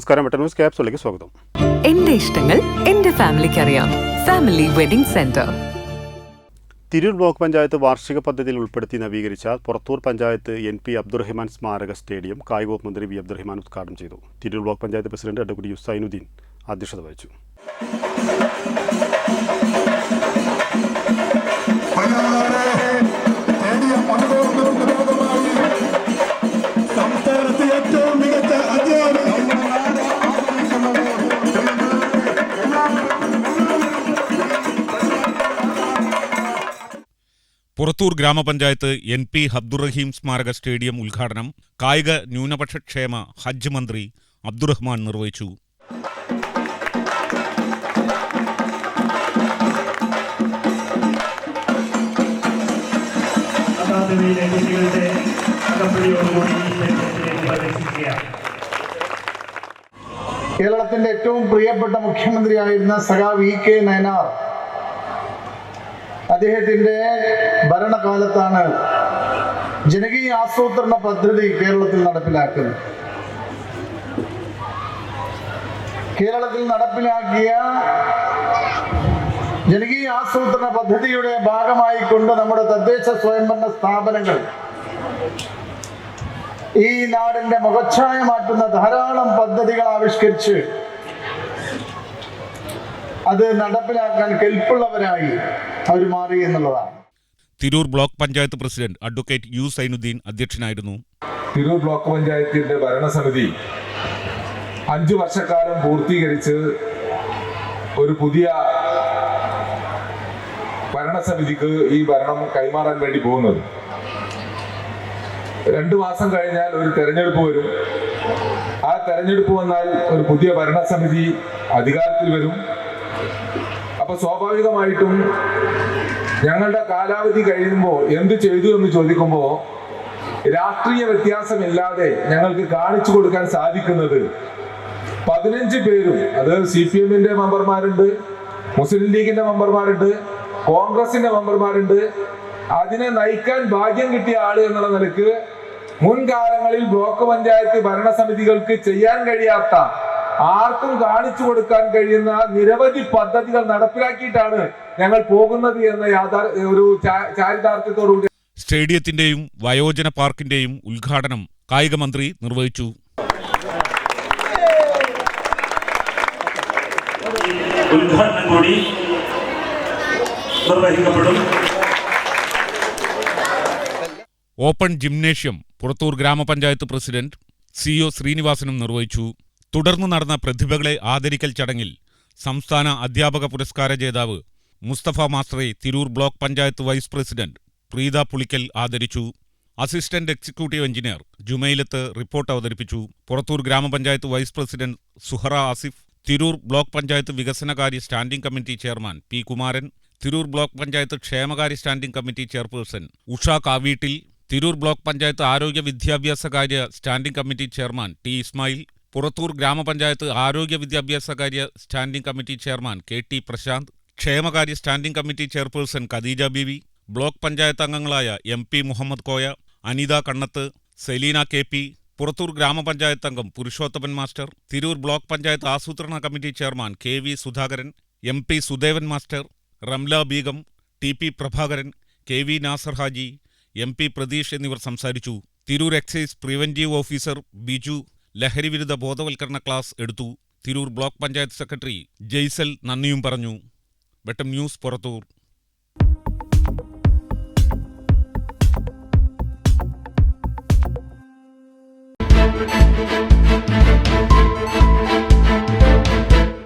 നമസ്കാരം വെട്ട ന്യൂസ് ക്യാപ്സിലേക്ക് സ്വാഗതം. എന്റെ ഇഷ്ടങ്ങൾ എന്റെ ഫാമിലിക്ക് അറിയാം family wedding centre. Tirur block panchayat വാർഷിക പദ്ധതിയിൽ ഉൾപ്പെടുത്തി നവീകരിച്ച പുറത്തൂർ പഞ്ചായത്ത് എൻ പി അബ്ദുറഹിമാൻ സ്മാരക സ്റ്റേഡിയം കായികവകുപ്പ് മന്ത്രി വി അബ്ദുറഹിമാൻ ഉദ്ഘാടനം ചെയ്തു. Tirur block panchayat president advocate Yusainuddin അധ്യക്ഷത വഹിച്ചു. പുറത്തൂർ ഗ്രാമപഞ്ചായത്ത് എൻ പി അബ്ദുറഹീം സ്മാരക സ്റ്റേഡിയം ഉദ്ഘാടനം കായിക ന്യൂനപക്ഷ ക്ഷേമ ഹജ്ജ് മന്ത്രി അബ്ദുറഹ്മാൻ നിർവഹിച്ചു. അക്കാദമിയിലെ കുട്ടികളുടെ കേരളത്തിന്റെ ഏറ്റവും പ്രിയപ്പെട്ട മുഖ്യമന്ത്രിയായിരുന്ന സഖാവ് ഇ കെ നയനാർ അദ്ദേഹത്തിന്റെ ഭരണകാലത്താണ് ജനകീയ ആസൂത്രണ പദ്ധതി കേരളത്തിൽ നടപ്പിലാക്കുന്നത്. കേരളത്തിൽ നടപ്പിലാക്കിയ ജനകീയ ആസൂത്രണ പദ്ധതിയുടെ ഭാഗമായി കൊണ്ട് നമ്മുടെ തദ്ദേശ സ്വയംഭരണ സ്ഥാപനങ്ങൾ ഈ നാടിന്റെ മുഖച്ഛായ മാറ്റുന്ന ധാരാളം പദ്ധതികൾ ആവിഷ്കരിച്ച് അത് നടപ്പിലാക്കാൻ കെൽപ്പുള്ളവരായി. അവർ മാറി എന്നുള്ളതാണ്. Tirur block panchayat president advocate U Sainuddin അധ്യക്ഷനായിരുന്നു. തിരൂർ ബ്ലോക്ക് പഞ്ചായത്തിന്റെ ഭരണസമിതി അഞ്ചു വർഷക്കാലം പൂർത്തീകരിച്ച് ഒരു പുതിയ ഭരണസമിതിക്ക് ഈ ഭരണം കൈമാറാൻ വേണ്ടി പോകുന്നത്. രണ്ടു മാസം കഴിഞ്ഞാൽ ഒരു തെരഞ്ഞെടുപ്പ് വരും. ആ തെരഞ്ഞെടുപ്പ് വന്നാൽ ഒരു പുതിയ ഭരണസമിതി അധികാരത്തിൽ വരും. അപ്പൊ സ്വാഭാവികമായിട്ടും ഞങ്ങളുടെ കാലാവധി കഴിയുമ്പോൾ എന്ത് ചെയ്തു എന്ന് ചോദിക്കുമ്പോ രാഷ്ട്രീയ വ്യത്യാസമില്ലാതെ ഞങ്ങൾക്ക് കാണിച്ചു കൊടുക്കാൻ സാധിക്കുന്നത് പതിനഞ്ച് പേരും അത് സി പി എമ്മിന്റെ മെമ്പർമാരുണ്ട് മുസ്ലിം ലീഗിന്റെ മെമ്പർമാരുണ്ട് കോൺഗ്രസിന്റെ മെമ്പർമാരുണ്ട് അതിനെ നയിക്കാൻ ഭാഗ്യം കിട്ടിയ ആൾ എന്നുള്ള നിലയ്ക്ക് മുൻകാലങ്ങളിൽ ബ്ലോക്ക് പഞ്ചായത്ത് ഭരണസമിതികൾക്ക് ചെയ്യാൻ കഴിയാത്ത ആർക്കും കാണിച്ചു കൊടുക്കാൻ കഴിയുന്ന നിരവധി പദ്ധതികൾ നടപ്പിലാക്കിയിട്ടാണ് ഞങ്ങൾ പോകുന്നത് എന്ന യാഥാർ ഒരു ചാരിതാർത്ഥ്യത്തോടുകൂടി. സ്റ്റേഡിയത്തിന്റെയും വയോജന പാർക്കിന്റെയും ഉദ്ഘാടനം കായിക മന്ത്രി നിർവഹിച്ചു. ഉദ്ഘാടനം കൂടി നിർവഹിക്കപ്പെടും. ഓപ്പൺ ജിംനേഷ്യം പുറത്തൂർ ഗ്രാമപഞ്ചായത്ത് പ്രസിഡന്റ് സി ഒ ശ്രീനിവാസനും നിർവഹിച്ചു. തുടർന്ന് നടന്ന പ്രതിഭകളെ ആദരിക്കൽ ചടങ്ങിൽ സംസ്ഥാന അധ്യാപക പുരസ്കാര ജേതാവ് Mustafa മാസ്റ്ററെ Tirur block panchayat vice president Preetha Pulikkal ആദരിച്ചു. Assistant executive engineer Jumailath report അവതരിപ്പിച്ചു. Purathur grama panchayat vice president Suhara Asif Tirur block panchayat വികസനകാര്യ standing committee chairman P Kumaran Tirur block panchayat ക്ഷേമകാര്യ standing committee chairperson Usha Kaveettil Tirur block panchayat ആരോഗ്യ വിദ്യാഭ്യാസ കാര്യ standing committee chairman T Ismail Purathur grama panchayat ആരോഗ്യ വിദ്യാഭ്യാസ കാര്യ standing committee chairman K T Prashanth ക്ഷേമകാര്യ standing committee chairperson Khadeeja Beevi block panchayat അംഗങ്ങളായ M P Muhammed Koya Anitha Kannath Selina K P Purathur grama panchayat അംഗം Purushothaman master Tirur block panchayat ആസൂത്രണ committee chairman K V Sudhakaran M P Sudevan master Ramla Beegum T P Prabhakaran K V Nasar Haji M P Pratheesh എന്നിവർ സംസാരിച്ചു. Tirur excise preventive officer Biju ലഹരിവിരുദ്ധ ബോധവൽക്കരണ class എടുത്തു. Tirur block panchayat secretary Jaisal നന്ദിയും പറഞ്ഞു. Vettam news Purathur.